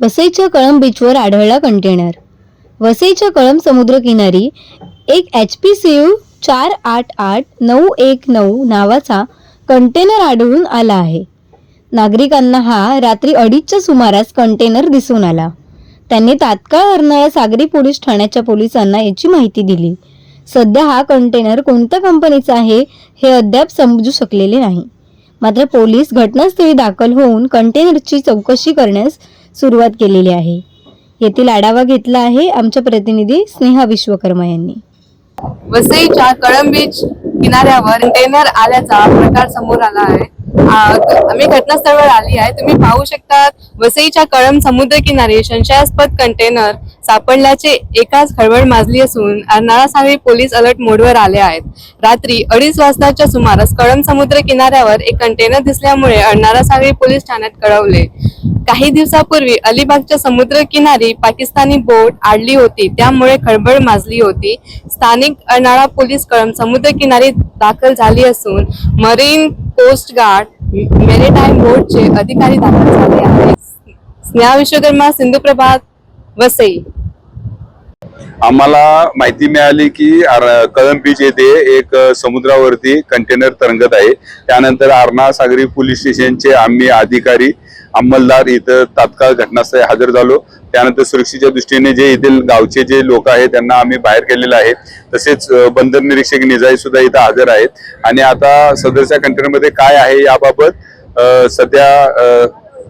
वसईच्या कळंब बीचवर आढळला कंटेनर. वसईच्या कळंब समुद्रकिनारी एक एच पी सी यू चार आठ आठ नऊ एक नऊ नावाचा कंटेनर आढळून आला आहे. नागरिकांना हा रात्री अडीचच्या सुमारास कंटेनर दिसून आला. त्यांनी तात्काळ अर्नाळा सागरी पोलीस ठाण्याच्या पोलिसांना याची माहिती दिली. सध्या हा कंटेनर कोणत्या कंपनीचा आहे हे अद्याप समजू शकलेले नाही. मात्र पोलीस घटनास्थळी दाखल होऊन कंटेनरची चौकशी करण्यास सुरुवात केलेली आहे. येथील आढावा घेतला आहे आमच्या प्रतिनिधी स्नेहा विश्वकर्मा यांनी. वसईच्या कळंब बीच किनाऱ्यावर कंटेनर आल्याचा प्रकार समोर आला आहे. आम्ही घटनास्थळावर आली आहे. तुम्ही पाहू शकता वसईच्या कळंब समुद्र किनारी संशयास्पद कंटेनर सापडल्याचे एकाच खळबळ माजली असून अर्नाळा पोलीस अलर्ट मोडवर आले आहेत. रात्री अडीच वाजताच्या सुमारास कळंब समुद्र किनाऱ्यावर एक कंटेनर दिसल्यामुळे अर्नाळा पोलीस ठाण्यात कळवले. काही दिवसापूर्वी अलिबागच्या समुद्र किनारी पाकिस्तानी बोट आडली होती. त्यामुळे खळबळ माजली होती. स्थानिक अर्नाळा पोलीस कळम समुद्र किनारी दाखल झाली असून मरीन कोस्ट गार्ड मेरीटाईम बोटचे अधिकारी दाखल झाले आहेत. स्नेहा विश्वकर्मा सिंधू प्रभात वसई. आम्हाला माहिती मिळाली की आर- बीच येथे एक समुद्रावरती कंटेनर तरंगत आहे. त्यानंतर आरणा सागरी पोलीस स्टेशनचे आम्ही अधिकारी अंमलदार इथं तात्काळ घटनास्थळी हजर झालो. त्यानंतर सुरक्षेच्या दृष्टीने जे येथील गावचे जे लोक आहेत त्यांना आम्ही बाहेर केलेलं आहे. तसेच बंदर निरीक्षक निजाई सुद्धा इथं हजर आहेत. आणि आता सदरच्या कंटेनरमध्ये काय आहे याबाबत सध्या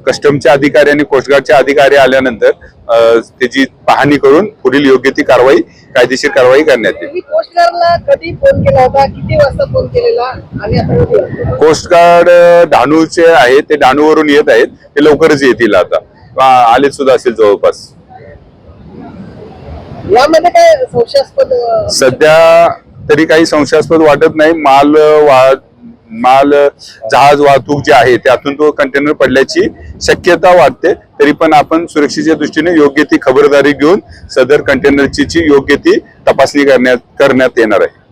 कस्टमच्या अधिकारी आणि कोस्टगार्डचे अधिकारी आल्यानंतर त्याची पाहणी करून पुढील योग्य ती कारवाई कायदेशीर कारवाई करण्यात येईल. तुम्ही कोस्टगार्डला कधी फोन केला होता? किती वाजता फोन केलेला? आणि आता कधी आला? कोस्ट गार्ड अ, डहाणूचे आहेत ते डहाणूवरून येत आहेत ते लवकरच येतील आता. आले सुद्धा असेल जवळपास. यामध्ये काय संशयास्पद सध्या तरी काही संशयास्पद वाटत नाही. माल अ, वाह माल जहाज वाहतूक जे आहे त्यातून तो कंटेनर पडल्याची शक्यता वाटते. तरी पण आपण सुरक्षेच्या दृष्टीने योग्य ती खबरदारी घेऊन सदर कंटेनरची ची योग्य ती तपासणी करण्यात करण्यात येणार आहे.